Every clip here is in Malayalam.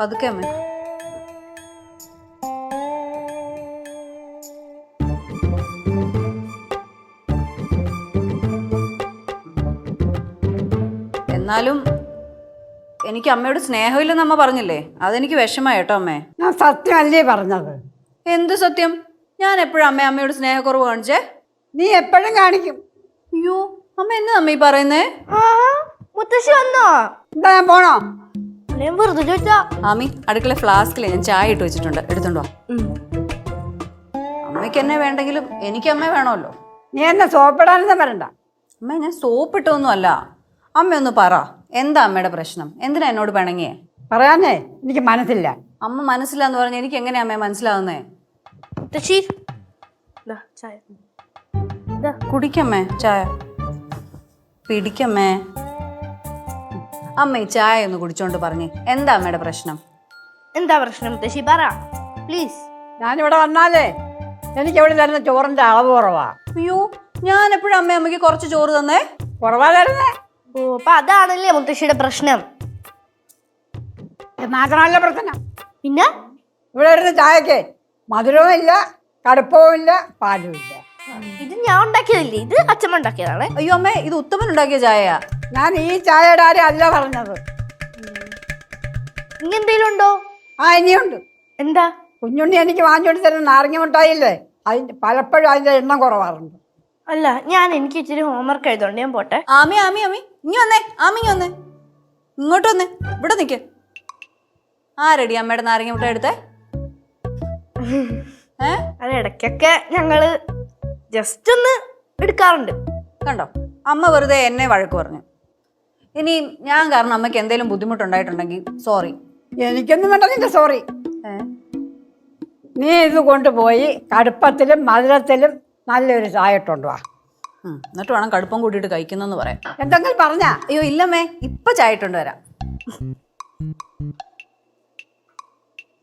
പതുക്കെ അമ്മേ. എന്നാലും എനിക്ക് അമ്മയോട് സ്നേഹമില്ലെന്ന് അമ്മ പറഞ്ഞില്ലേ? അതെനിക്ക് വിഷമായി കേട്ടോ അമ്മേ. ഞാൻ സത്യമല്ലേ പറഞ്ഞത്? എന്ത് സത്യം? ഞാൻ എപ്പോഴും അമ്മ അമ്മയോട് സ്നേഹക്കുറവ് കാണിച്ചേ? നീ എപ്പോഴും കാണിക്കും. അയ്യോ അമ്മ എന്നാ അമ്മ ഈ പറയുന്നേ? മുത്തശ്ശി വന്നോ? എന്താ ഞാൻ പോണോ? ഞാൻ വെറുതെ ചോദിച്ചാ ആമി അടുക്കള ഫ്ലാസ്കിൽ ഞാൻ ചായ ഇട്ട് വെച്ചിട്ടുണ്ട്. എടുത്തോണ്ടോ അമ്മയ്ക്ക് എന്നെ വേണ്ടെങ്കിലും എനിക്ക് അമ്മ വേണമല്ലോ. നീ എന്നെ സോപ്പിടാനൊന്നും വരണ്ട. അമ്മ ഞാൻ സോപ്പ് ഇട്ടൊന്നും അല്ല അമ്മ ഒന്ന് പറ. എന്താ അമ്മയുടെ പ്രശ്നം? എന്തിനാ എന്നോട് പിണങ്ങിയേ? പറയാനേ എനിക്ക് മനസ്സില്ല. അമ്മ മനസ്സിലാന്ന് പറഞ്ഞ എനിക്ക് എങ്ങനെയാ അമ്മയെ മനസ്സിലാവുന്നേ? മുത്തശ്ശി ദാ, ചായ. ദാ, കുടിക്കമ്മേ ചായ. പിടിക്കമ്മേ. അമ്മ ഈ ചായ ഒന്ന് കുടിച്ചോണ്ട് പറഞ്ഞു. എന്താ അമ്മയുടെ പ്രശ്നം? എന്താ പ്രശ്നം മുത്തശ്ശി? പറ. പ്ലീസ് ഞാനിവിടെ വന്നാലേ എനിക്ക് ഇവിടെ തരുന്ന ചോറിന്റെ അളവ് കുറവാ. അയ്യോ ഞാൻ എപ്പോഴും അമ്മ അമ്മയ്ക്ക് കുറച്ച് ചോറ് തന്നേ? കുറവാ തരുന്നേ ഓ അപ്പൊ അതാണല്ലേ മുത്തശ്ശിയുടെ പ്രശ്നം. മാത്രമല്ല പ്രശ്നം. പിന്നെ? ഇവിടെ വരുന്ന ചായക്ക് മധുരവും ഇല്ല കടുപ്പവും ഇല്ല പാലും ഇല്ല. ഇത് ഞാൻ ഉണ്ടാക്കിയതല്ലേ? ഇത് അച്ഛമ്മ ഉണ്ടാക്കിയതാണ്. അയ്യോ അമ്മേ ഇത് ഉത്തമൻ ഉണ്ടാക്കിയ ചായയാ. ഞാൻ ഈ ചായയുടെ ആരും അല്ല പറഞ്ഞത്. ഇങ്ങെന്തേലും ഉണ്ടോ? ആ ഇനിയുണ്ട്. എന്താ? കുഞ്ഞുണ്ണി എനിക്ക് വാങ്ങിച്ചോണ്ട് തരുന്ന നാരങ്ങ മിഠായില്ലേ അതിന് പലപ്പോഴും അതിന്റെ എണ്ണം കുറവാറുണ്ട്. അല്ല ഞാൻ എനിക്ക് ഇച്ചിരി ഹോംവർക്ക് എഴുതുകൊണ്ട് ഞാൻ പോട്ടെ. ആമി ആമി ആമി ഇങ്ങി വന്നേ ആമി ഇങ്ങി വന്നേ. ഇങ്ങോട്ട് വന്നേ ഇവിടെ നിക്ക്. ആരടി അമ്മയുടെ നാരങ്ങ മുട്ട എടുത്തേ. അത് ഇടയ്ക്കൊക്കെ ഞങ്ങൾ ജസ്റ്റ് ഒന്ന് എടുക്കാറുണ്ട്. കണ്ടോ? അമ്മ വെറുതെ എന്നെ വഴക്ക് പറഞ്ഞു. ഇനി ഞാൻ കാരണം അമ്മയ്ക്ക് എന്തെങ്കിലും ബുദ്ധിമുട്ടുണ്ടായിട്ടുണ്ടെങ്കിൽ സോറി എനിക്കൊന്നും വേണ്ട നിന്റെ സോറി നീ ഇത് കൊണ്ടുപോയി കടുപ്പത്തിലും മധുരത്തിലും നല്ലൊരു ചായ ഇട്ടുകൊണ്ട് വാ എന്നിട്ട് വേണം കടുപ്പം കൂട്ടിയിട്ട് കഴിക്കുന്നെന്ന് പറയാം. എന്തെങ്കിലും പറഞ്ഞാ. അയ്യോ ഇല്ലമ്മേ ഇപ്പൊ ചായ ഇട്ടുണ്ട് വരാം.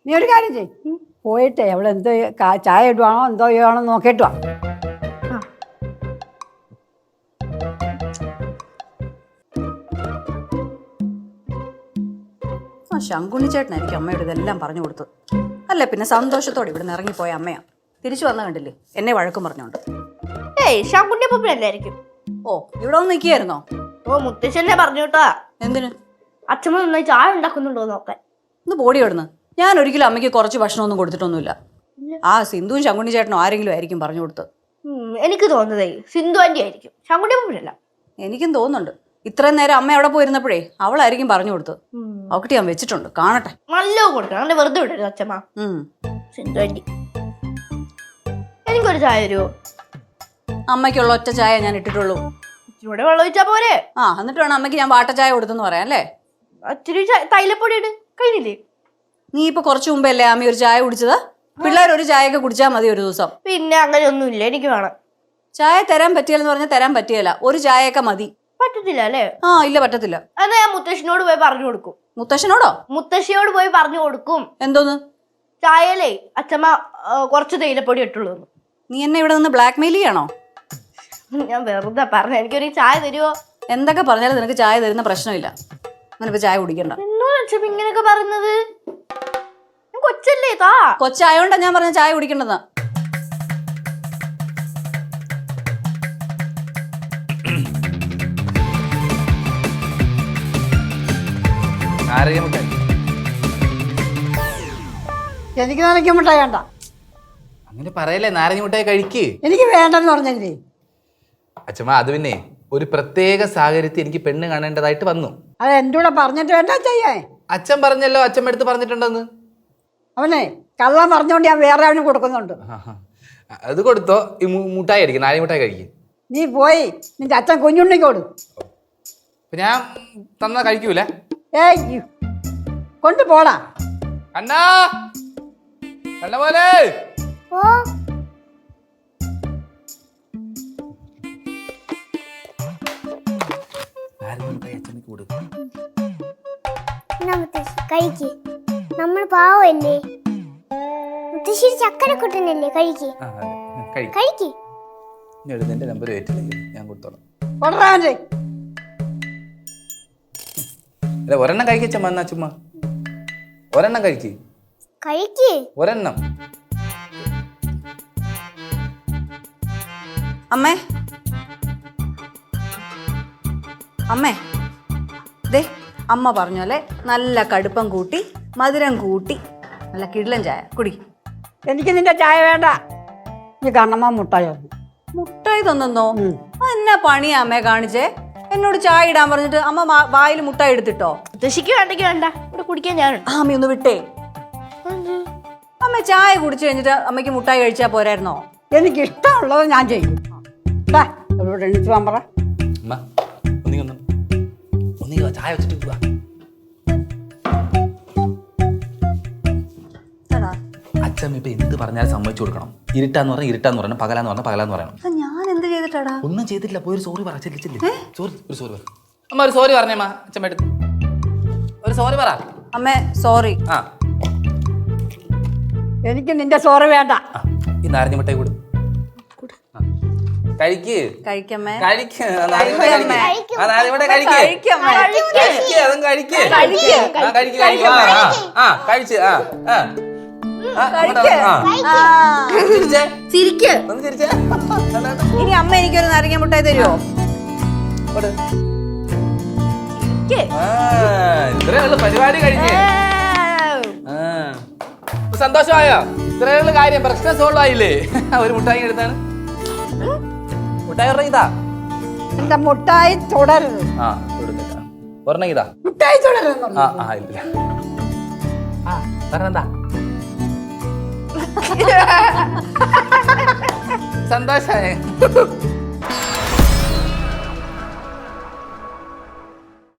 നീ ഒരു കാര്യം ചെയ് പോയിട്ട് എവിടെ എന്തോ കാ- ചായ ഇടുവാണോ എന്തോ ചെയ്യുവാണോ നോക്കിയിട്ട് വാ. ശങ്കുണ്ണി ചേട്ടനായിരിക്കും അമ്മയോട് ഇതെല്ലാം പറഞ്ഞു കൊടുത്തു അല്ല പിന്നെ സന്തോഷത്തോടെ ഇവിടെ നിന്ന് ഇറങ്ങിപ്പോയ അമ്മയാ. തിരിച്ചു വന്ന കണ്ടില്ലേ? എന്നെ വഴക്കും പറഞ്ഞോണ്ട് ഏയ് ശങ്കുണ്ണി പപ്പിനല്ലായിരിക്കും ഓ ഇവിടെ വന്ന് നിൽക്കുകയായിരുന്നോ? ഓ മുത്തശ്ശനെ പറഞ്ഞു കേട്ടാ. എന്തിന്? അച്ഛമ്മ നന്നായി ചായ ഉണ്ടാക്കുന്നുണ്ടോ നോക്കാൻ. ഒന്ന് ബോഡി ഓടുന്നു ഞാൻ ഒരിക്കലും അമ്മയ്ക്ക് കുറച്ച് ഭക്ഷണമൊന്നും കൊടുത്തിട്ടൊന്നുമില്ല. ആ സിന്ധുവും ശങ്കുണ്ണി ചേട്ടനും ആരെങ്കിലും ആയിരിക്കും പറഞ്ഞു കൊടുത്തത്. എനിക്ക് തോന്നുന്നതേ സിന്ധു ആന്റി ആയിരിക്കും. ശങ്കുണ്ണി പപ്പിനല്ല എനിക്കും തോന്നുന്നുണ്ട്. ഇത്രയും നേരം അമ്മ അവിടെ പോയിരുന്നപ്പോഴേ അവളായിരിക്കും പറഞ്ഞു കൊടുത്തത് അവക്കിട്ട് ഞാൻ വെച്ചിട്ടുണ്ട്. കാണട്ടെ. നല്ല കൊടുക്കണം. അങ്ങനെ വെറുതെ വിടരുത് അച്ഛമ്മ. ഉം. സിന്ധു ആന്റി എനിക്കൊരു ചായ തരുമോ അമ്മയ്ക്കുള്ള ഒറ്റ ചായ ഞാൻ ഇട്ടിട്ടുള്ളൂ. ഇവിടെ വെള്ളം ഒഴിച്ചാ പോരെ? ആ എന്നിട്ട് വേണം അമ്മയ്ക്ക് ഞാൻ വാട്ട ചായ കൊടുത്തെന്ന് പറയാം അല്ലേ? ഇച്ചിരി ചായ- തൈലപ്പൊടി ഇട്. കഴിഞ്ഞില്ലേ? നീ ഇപ്പൊ കുറച്ചു മുമ്പല്ലേ അമ്മ ഒരു ചായ കുടിച്ചത്? പിള്ളേർ ഒരു ചായയൊക്കെ കുടിച്ചാൽ മതി ഒരു ദിവസം. പിന്നെ അങ്ങനെ ഒന്നും ഇല്ല എനിക്ക് വേണം. ചായ തരാൻ പറ്റിയെന്ന് പറഞ്ഞാൽ തരാൻ പറ്റിയല്ല. ഒരു ചായയൊക്കെ മതി. പറ്റത്തില്ല അല്ലേ ആ ഇല്ല പറ്റത്തില്ല. അത് ഞാൻ മുത്തശ്ശിനോട് പോയി പറഞ്ഞു കൊടുക്കും. മുത്തശ്ശനോടോ? മുത്തശ്ശിയോട് പോയി പറഞ്ഞു കൊടുക്കും. എന്തോന്ന്? ചായലേ അച്ഛമ്മ ആ, കുറച്ച് തേയിലപ്പൊടി ഇട്ടുള്ളൂ എന്ന്. നീ എന്നെ ഇവിടെ നിന്ന് ബ്ലാക്ക് മെയിൽ ചെയ്യണോ? ഞാൻ വെറുതെ പറഞ്ഞു എനിക്കൊരു ചായ തരുമോ എന്തൊക്കെ പറഞ്ഞാലും നിനക്ക് ചായ തരുന്ന പ്രശ്നമില്ല. നിനക്ക് ഇപ്പൊ ചായ കുടിക്കണ്ട. അച്ഛമ്മ ഇങ്ങനെയൊക്കെ പറയുന്നത്? ഞാൻ കൊച്ചല്ലേ താ. കൊച്ചായോണ്ടാ ഞാൻ പറഞ്ഞ ചായ കുടിക്കണ്ടെന്ന്. നാരങ്ങ മിഠായി എനിക്ക് നാരങ്ങ മിഠായി വേണ്ട. അങ്ങനെ പറയല്ലേ നാരങ്ങ മിഠായി കഴിക്ക്. എനിക്ക് വേണ്ടെന്ന് പറഞ്ഞില്ലേ? അച്ഛമ്മ അത് പിന്നെ ഒരു പ്രത്യേക സാഹചര്യത്തിൽ എനിക്ക് പെണ്ണ് കാണേണ്ടതായിട്ട് വന്നു. അത് എന്റെ കൂടെ പറഞ്ഞിട്ട് വേണ്ട ചെയ്യാൻ അച്ഛൻ പറഞ്ഞല്ലോ അച്ഛമ്മ എടുത്ത് പറഞ്ഞിട്ടുണ്ടെന്ന്. അവനെ കള്ളം പറഞ്ഞുകൊണ്ട് ഞാൻ വേറെ അവന് കൊടുക്കുന്നുണ്ട്. അത് കൊടുത്തോ ഈ മുട്ടായി അടിക്കും നാരങ്ങ മിഠായി കഴിക്കും. നീ പോയി നിന്റെ അച്ഛൻ കുഞ്ഞുണ്ണിക്ക് കൊടു. അപ്പൊ ഞാൻ തന്നാ കഴിക്കൂലേ? ഏയ് ഇ- കൊണ്ടുപോടാ അണ്ണാ കണ്ണ പോലെ നാരങ്ങ മിഠായി അച്ഛമ്മക്ക് കൊടുക്കും. എന്നാ മുത്തശ്ശി കഴിക്ക്. നമ്മൾ പാവല്ലേ? മുത്തശ്ശേരി ചക്കര കുട്ടനല്ലേ കഴിക്ക്. കഴിക്കും. നമ്പർ ഞാൻ കൊടുത്തോളാം. അല്ല ഒരെണ്ണം കഴിക്കച്ച മന്നാ ചുമ്മാ. ഒരെണ്ണം കഴിക്ക്. കഴിക്ക്. ഒരെണ്ണം. അമ്മേ. അമ്മേ. ദേ അമ്മ പറഞ്ഞ പോലെ നല്ല കടുപ്പം കൂട്ടി മധുരം കൂട്ടി നല്ല കിടിലൻ ചായ. കുടി എനിക്ക് നിന്റെ ചായ വേണ്ട. നീ കണ്ണമ്മ മുട്ടായി മുട്ടായി തന്നോ? എന്നാ പണിയാ അമ്മേ കാണിച്ചേ? എന്നോട് ചായ ഇടാൻ പറഞ്ഞിട്ട് അമ്മ മാ- വായിൽ മുട്ടായി എടുത്തിട്ടോ? മുത്തശ്ശിക്ക് വേണ്ടെങ്കിൽ വേണ്ട. ഇവിടെ കുടിക്കാൻ ഞാൻ ആ അമ്മ ഒന്ന് വിട്ടേ. അമ്മ ചായ കുടിച്ചു കഴിഞ്ഞിട്ട് അമ്മയ്ക്ക് മുട്ടായി കഴിച്ചാ പോരായിരുന്നോ? എനിക്ക് ഇഷ്ടമുള്ളത് ഞാൻ ചെയ്യും. ദാ, പോകാൻ പറ. അമ്മ ഒന്നിങ്ങി ഒന്ന് ഒന്നിങ്ങി വാ, ചായ വെച്ചിട്ട് പോവാ അച്ഛമ്മ ഇപ്പൊ എന്ത് പറഞ്ഞാലും സമ്മതിച്ചു കൊടുക്കണം. ഇരുട്ടാന്ന് പറഞ്ഞാൽ ഇരുട്ടാന്ന് പറയണം പകലാന്ന് പറഞ്ഞാൽ പകലാന്ന് പറയണം. അത് ഞാൻ എന്ത് ചെയ്തിട്ടാടാ? ഒന്നും ചെയ്തിട്ടില്ല. പോയി ഒരു സോറി പറ. ചെല്ലി ചെല്ലി. സോറി ഒരു സോറി പറ. അമ്മ ഒരു സോറി പറഞ്ഞേ അമ്മ അച്ഛൻ എടുത്ത് ഒരു സോറി പറ. അമ്മേ സോറി ആ. എനിക്ക് നിന്റെ സോറി വേണ്ട. ഈ നാരങ്ങ മിഠായി കൊടു. ചിരിക്കേ കഴിക്ക്. കഴിക്കമ്മേ. കഴിക്ക്. ആ. ആ അതും കഴിക്ക്. കഴിക്ക്. കഴിക്ക് കഴിച്ച് ചിരിച്ചേ. ചിരിക്ക്. ഒന്ന് ചിരിച്ചേ. ഇനി അമ്മ എനിക്കൊരു നാരങ്ങ മുട്ടായി തരുമോ പരിപാടി കഴിഞ്ഞേ. സന്തോഷമായോ? ഇത്രയുള്ള കാര്യം. പ്രശ്നം സോൾവ് ആയില്ലേ? ഒരു മുട്ടായി എടുത്താണ്. മുട്ടായി ഒരെണ്ണം ഇതാ. എന്താ മുട്ടായി തുടരുത് ആ കൊടുത്തില്ല ഒരെണ്ണം ഇതാ. മുട്ടായി തുടരുന്നു ആ ആ ഇല്ല. പറഞ്ഞെന്താ? സന്തോഷായേ.